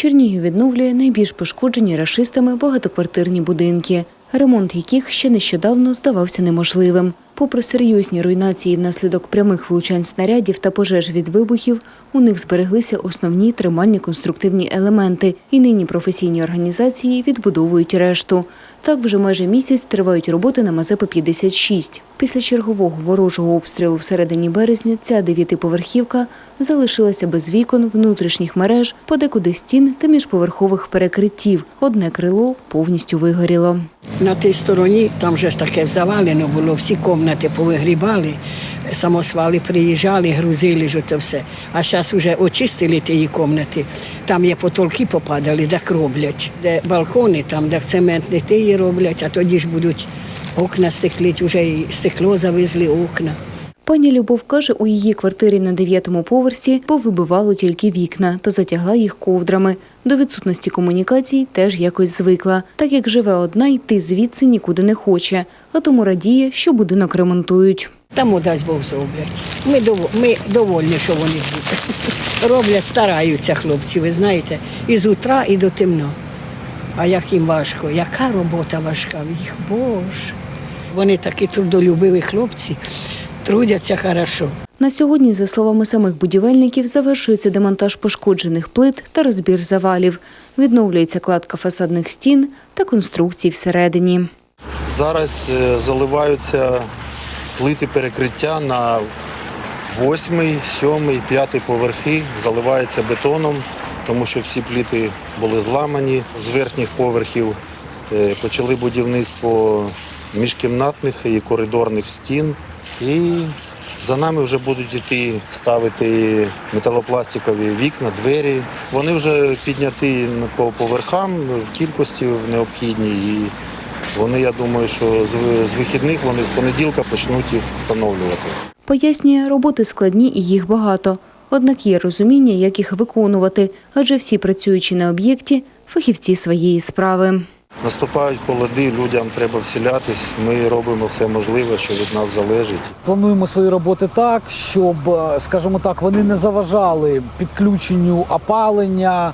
Чернігів відновлює найбільш пошкоджені рашистами багатоквартирні будинки, ремонт яких ще нещодавно здавався неможливим. Попри серйозні руйнації внаслідок прямих влучань снарядів та пожеж від вибухів, у них збереглися основні тримальні конструктивні елементи, і нині професійні організації відбудовують решту. Так вже майже місяць тривають роботи на Мазепа-56. Після чергового ворожого обстрілу в середині березня ця дев'ятиповерхівка залишилася без вікон, внутрішніх мереж, подекуди стін та міжповерхових перекриттів. Одне крило повністю вигоріло. На тій стороні там же ж таке завалено було, всі кімнати повигрібали, самосвали приїжджали, грузили ж ото все. А зараз вже очистили ті кімнати, там є потолки попадали, так роблять. Де балкони, там, де цементні тії роблять, а тоді ж будуть окна стекліть, вже і стекло завезли окна. Пані Любов каже, у її квартирі на дев'ятому поверсі повибивало тільки вікна та затягла їх ковдрами. До відсутності комунікацій теж якось звикла, так як живе одна, йти звідси нікуди не хоче, а тому радіє, що будинок ремонтують. Там дасть Бог зроблять. Ми, дов- ми довольні, що вони роблять, стараються хлопці, ви знаєте, і з утра, і до темно. А як їм важко, яка робота важка в їх, боже. Вони такі трудолюбиві хлопці, трудяться хорошо. На сьогодні, за словами самих будівельників, завершується демонтаж пошкоджених плит та розбір завалів. Відновлюється кладка фасадних стін та конструкцій всередині. Зараз е, заливаються плити перекриття на восьмий, сьомий, п'ятий поверхи, заливаються бетоном, тому що всі плити були зламані. З верхніх поверхів е, почали будівництво міжкімнатних і коридорних стін. І за нами вже будуть йти ставити металопластикові вікна, двері. Вони вже підняті по поверхам в кількості в необхідній. І вони, я думаю, що з, вихідних вони з понеділка почнуть їх встановлювати. Пояснює, роботи складні і їх багато. Однак є розуміння, як їх виконувати, адже всі працюючі на об'єкті фахівці своєї справи. Наступають холоди, людям треба вселятись. Ми робимо все можливе, що від нас залежить. Плануємо свої роботи так, щоб, е, скажімо так, вони не заважали підключенню опалення,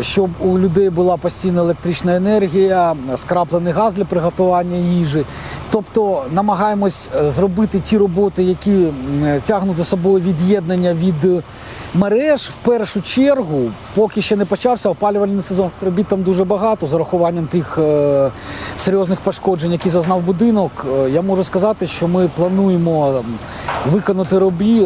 щоб у людей була постійна електрична енергія, скраплений газ для приготування їжі. Тобто намагаємось е, зробити ті роботи, які м, тягнуть за собою від'єднання від е, мереж в першу чергу, поки ще не почався опалювальний сезон. Робіт там дуже багато з урахуванням тих е, серйозних пошкоджень, які зазнав будинок. Е, я можу сказати, що ми плануємо виконати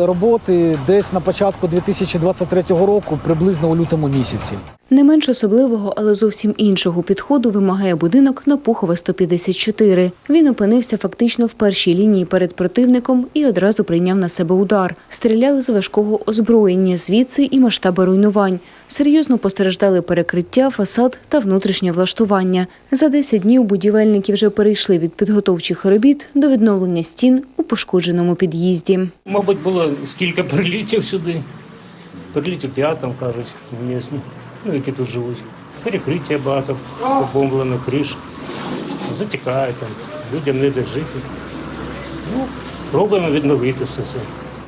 роботи десь на початку 2023 року, приблизно у лютому місяці. Не менш особливого, але зовсім іншого підходу вимагає будинок на Пухове 154. Він опинився фактично в першій лінії перед противником і одразу прийняв на себе удар. Стріляли з важкого озброєння, звідси і масштаби руйнувань. Серйозно постраждали перекриття, фасад та внутрішнє влаштування. За 10 днів будівельники вже перейшли від підготовчих робіт до відновлення стін у пошкодженому під'їзді. Мабуть, було скільки прилітів сюди. Прилітів п'ятом, кажуть, місні, ну, які тут живуть. Перекриття багато, побомблено, криш. Затікає там, людям не де жити. Ну, пробуємо відновити все це.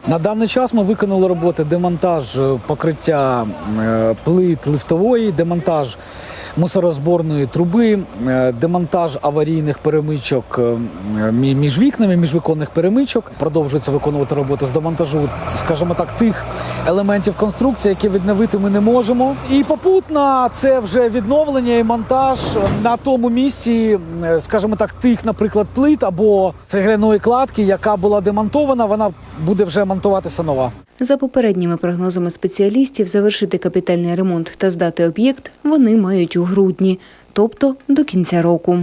На даний час ми виконали роботи демонтаж е, покриття е, плит лифтової, демонтаж мусорозборної труби, е, демонтаж аварійних перемичок мі- між вікнами, міжвиконних перемичок. Продовжується виконувати роботи з демонтажу, скажімо так, тих елементів конструкції, які відновити ми не можемо. І попутно це вже відновлення і монтаж на тому місці, е, скажімо так, тих, наприклад, плит або цегляної кладки, яка була демонтована, вона буде вже монтуватися нова. За попередніми прогнозами спеціалістів, завершити капітальний ремонт та здати об'єкт вони мають у грудні, тобто до кінця року.